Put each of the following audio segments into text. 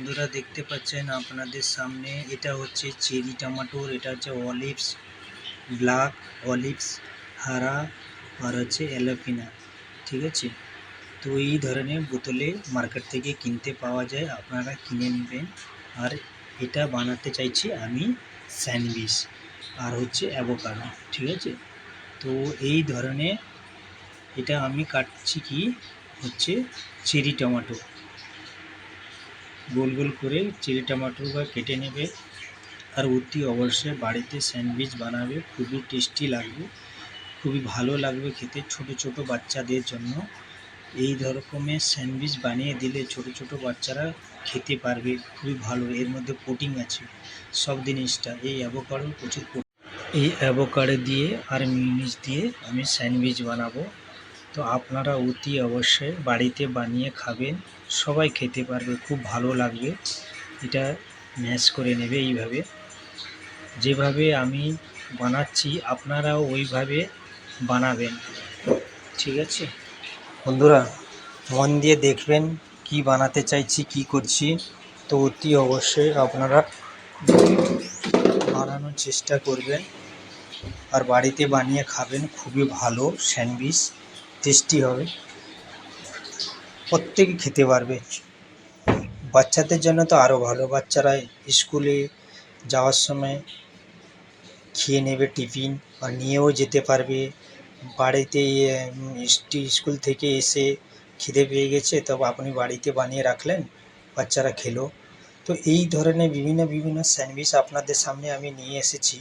বন্ধুরা দেখতে পাচ্ছেন আপনাদের সামনে। এটা হচ্ছে চেরি টমাটোর, এটা হচ্ছে অলিভস, ব্ল্যাক অলিভস, হারা আর হচ্ছে অ্যালোপিনা ঠিক আছে? তো এই ধরনের বোতলে মার্কেট থেকে কিনতে পাওয়া যায়, আপনারা কিনে নেবেন। আর এটা বানাতে চাইছি আমি স্যান্ডউইচ আর হচ্ছে অ্যাভোকাডো, ঠিক আছে? তো এই ধরনের এটা আমি কাটছি কি? হচ্ছে চেরি টমেটো। গোল গোল করে চেরি টমেটোটা কেটে নেবে। আর অতি অবশ্যই বাড়িতে স্যান্ডউইচ বানাবে। খুবই টেস্টি লাগবে। খুবই ভালো লাগবে খেতে ছোট ছোট বাচ্চাদের জন্য। এই রকমের স্যান্ডউইচ বানিয়ে দিলে ছোট ছোট বাচ্চারা খেতে পারবে। খুবই ভালো। এর মধ্যে প্রোটিন আছে। সব জিনিসটা। এই অ্যাভোকাডো প্রচুর এই অ্যাভোকাডো দিয়ে আর মিউনিস দিয়ে আমি স্যান্ডউইচ বানাবো। তো আপনারা অতি অবশ্যই বাড়িতে বানিয়ে খাবেন। সবাই খেতে পারবে, খুব ভালো লাগবে। এটা ম্যাশ করে নেবে এইভাবে। যেভাবে আমি বানাচ্ছি, আপনারাও ওইভাবে বানাবেন। ঠিক আছে? বন্ধুরা, মন দিয়ে দেখবেন কি বানাতে চাইছি, কি করছি। তো অতি অবশ্যই আপনারা বানানোর চেষ্টা করবেন। আর বাড়িতে বানিয়ে খাবেন, খুবই ভালো স্যান্ডউইচ। টেস্টি হবে। প্রত্যেকে খেতে পারবে। বাচ্চাদের জন্য তো আরও ভালো। বাচ্চারা স্কুলে যাওয়ার সময় খেয়ে নেবে টিফিন আর নিয়েও যেতে পারবে। বাড়িতে স্কুল থেকে এসে খিদে পেয়ে গেছে, তো আপনি বাড়িতে বানিয়ে রাখলেন, বাচ্চারা খেলো। তো এই ধরনের বিভিন্ন বিভিন্ন স্যান্ডউইচ আপনাদের সামনে আমি নিয়ে এসেছি।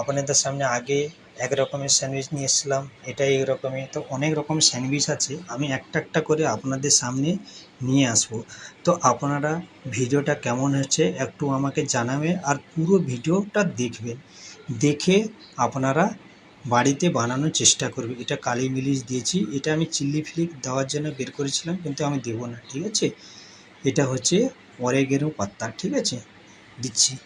আপনাদের সামনে আগে এক রকমের স্যান্ডউইচ নিয়ে এসেছিলাম এটা এই রকমের, তো অনেক রকম স্যান্ডউইচ আছে, আমি একটা একটা করে আপনাদের সামনে নিয়ে আসব। তো আপনারা ভিডিওটা কেমন হচ্ছে একটু আমাকে জানাবে আর পুরো ভিডিওটা দেখবেন, দেখে আপনারা বাড়িতে বানানোর চেষ্টা করবে এটা কালি মিলিশ দিয়েছি, এটা আমি চিল্লি ফ্লিক দেওয়ার জন্য বের করেছিলাম, কিন্তু আমি দেবো না, ঠিক আছে? এটা হচ্ছে অরেগেরো পাত্তা, ঠিক আছে? দিচ্ছি।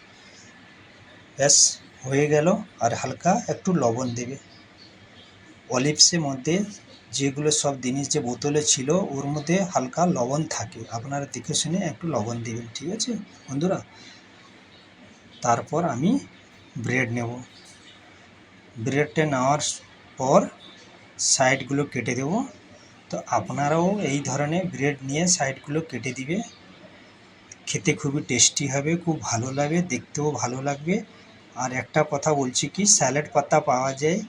ব্যাস। হয়ে গেল আর হালকা একটু লবণ দেবে। অলিভসের মধ্যে যেগুলো সব জিনিস যে বোতলে ছিল, ওর মধ্যে হালকা লবণ থাকে। আপনারা দেখে শুনে একটু লবণ দেবেন, ঠিক আছে? বন্ধুরা, তারপর আমি ব্রেড নেব। ব্রেডটা নেওয়ার পর সাইডগুলো কেটে দেব। তো আপনারাও এই ধরনের ব্রেড নিয়ে সাইডগুলো কেটে দিবে। খেতে খুবই টেস্টি হবে, খুব ভালো লাগে, দেখতেও ভালো লাগবে। আর একটা কথা বলছি কি স্যালাড পাতা পাওয়া যায়,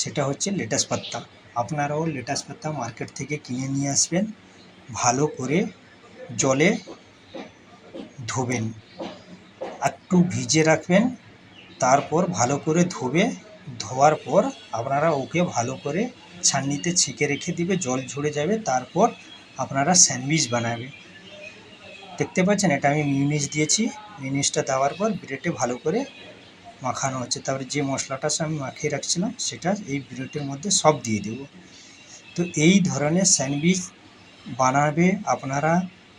সেটা হচ্ছে লেটাস পাতা। আপনারাও লেটাস পাতা মার্কেট থেকে কিনে নিয়ে আসবেন, ভালো করে জলে ধোবেন, একটু ভিজে রাখবেন, তারপর ভালো করে ধোবে, ধোয়ার পর আপনারা ওকে ভালো করে ছান্নিতে ছেঁকে রেখে দিবে, জল ঝরে যাবে, তারপর আপনারা স্যান্ডউইচ বানাবে। দেখতে পাচ্ছেন এটা আমি মিউনিস দিয়েছি মিউনিসটা দেওয়ার পর ব্রেডে ভালো করে মাখানো হচ্ছে। তারপরে যে মশলাটা আমি মাখিয়ে রাখছিলাম, সেটা এই ব্রেডের মধ্যে সব দিয়ে দেব। তো এই ধরনের স্যান্ডউইচ বানাবে আপনারা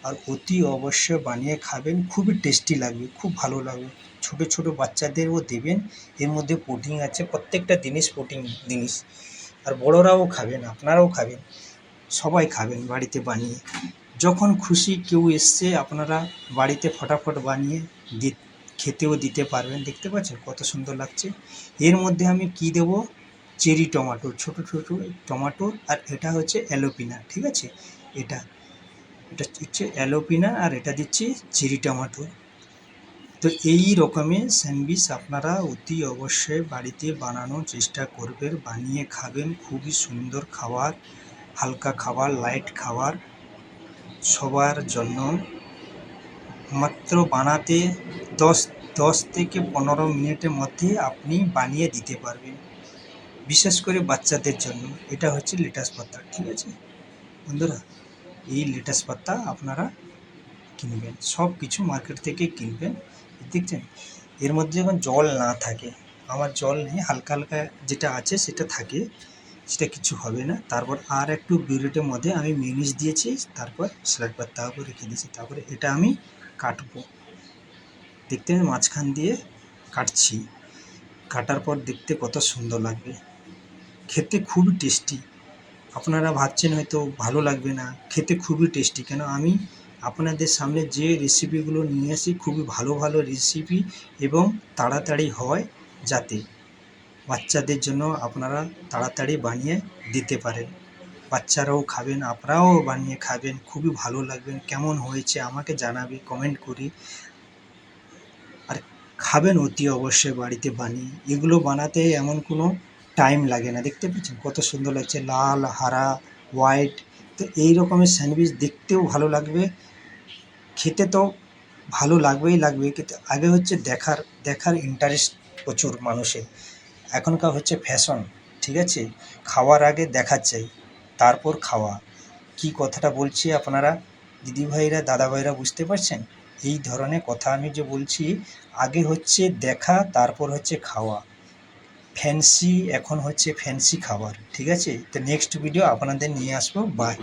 আর অতি অবশ্যই বানিয়ে খাবেন। খুবই টেস্টি লাগবে, খুব ভালো লাগবে। ছোট ছোট বাচ্চাদেরও দেবেন, এর মধ্যে প্রোটিন আছে, প্রত্যেকটা জিনিস প্রোটিন জিনিস। আর বড়রাও খাবেন, আপনারাও খাবেন, সবাই খাবেন বাড়িতে বানিয়ে। যখন খুশি কেউ এসছে, আপনারা বাড়িতে ফটাফট বানিয়ে দি খেতেও দিতে পারবেন। দেখতে পাচ্ছেন কত সুন্দর লাগছে। এর মধ্যে আমি কি দেব? চেরি টমেটো, ছোট ছোট টমেটো আর এটা হচ্ছে অ্যালোপিনা, ঠিক আছে? এটা এটা হচ্ছে অ্যালোপিনা আর এটা দিচ্ছি চেরি টমেটো। তো এই রকমের স্যান্ডউইচ আপনারা অতি অবশ্যই বাড়িতে বানানোর চেষ্টা করবেন, বানিয়ে খাবেন। খুবই সুন্দর খাবার, হালকা খাবার, লাইট খাবার সবার জন্য। মাত্র বানাতে দশ দশ থেকে পনেরো মিনিটের মধ্যে আপনি বানিয়ে দিতে পারবেন। বিশেষ করে বাচ্চাদের জন্য। এটা হচ্ছে লেটাস পাতা, ঠিক আছে? বন্ধুরা, এই লেটাস পাতা আপনারা কিনবেন সব কিছু মার্কেট থেকে কিনবেন, দেখছেন? এর মধ্যে যখন জল না থাকে, আমার জল নেই হালকা হালকা যেটা আছে সেটা থাকে, সেটা কিছু হবে না। তারপর আর একটু বিউরেটের মধ্যে আমি মিউনিস দিয়েছি, তারপর স্যালাড পাতা রেখে দিয়েছি, তারপরে এটা আমি কাটবো। দেখতে মাঝখান দিয়ে কাটছি। কাটার পর দেখতে কত সুন্দর লাগবে। খেতে খুবই টেস্টি। আপনারা ভাবছেন হয়তো ভালো লাগবে না। খেতে খুবই টেস্টি। কেন? আমি আপনাদের সামনে যে রেসিপিগুলো নিয়ে আসি, খুবই ভালো ভালো রেসিপি এবং তাড়াতাড়ি হয় যাতে বাচ্চাদের জন্য আপনারা তাড়াতাড়ি বানিয়ে দিতে পারেন। বাচ্চারাও খাবেন, আপনারাও বানিয়ে খাবেন। খুবই ভালো লাগবেন কেমন হয়েছে আমাকে জানাবে, কমেন্ট করে। খাবেন অতি অবশ্যই বাড়িতে বানিয়ে। এগুলো বানাতে এমন কোনো টাইম লাগে না, দেখতে পাচ্ছেন কত সুন্দর লাগছে, লাল, হারা হোয়াইট তো এই রকমের স্যান্ডউইচ দেখতেও ভালো লাগবে। খেতে তো ভালো লাগবেই লাগবে, কিন্তু আগে হচ্ছে দেখার দেখার ইন্টারেস্ট প্রচুর মানুষের। এখনকার হচ্ছে ফ্যাশন ঠিক আছে? খাওয়ার আগে দেখা চাই, তারপর খাওয়া। কি কথাটা বলছি আপনারা? দিদিভাইরা, দাদাভাইরা বুঝতে পারছেন? এই ধরনের কথা আমি যে বলছি, আগে হচ্ছে দেখা, তারপর হচ্ছে খাওয়া। ফ্যান্সি এখন হচ্ছে ফ্যান্সি খাবার, ঠিক আছে? তো নেক্সট ভিডিও আপনাদের নিয়ে আসব। বাই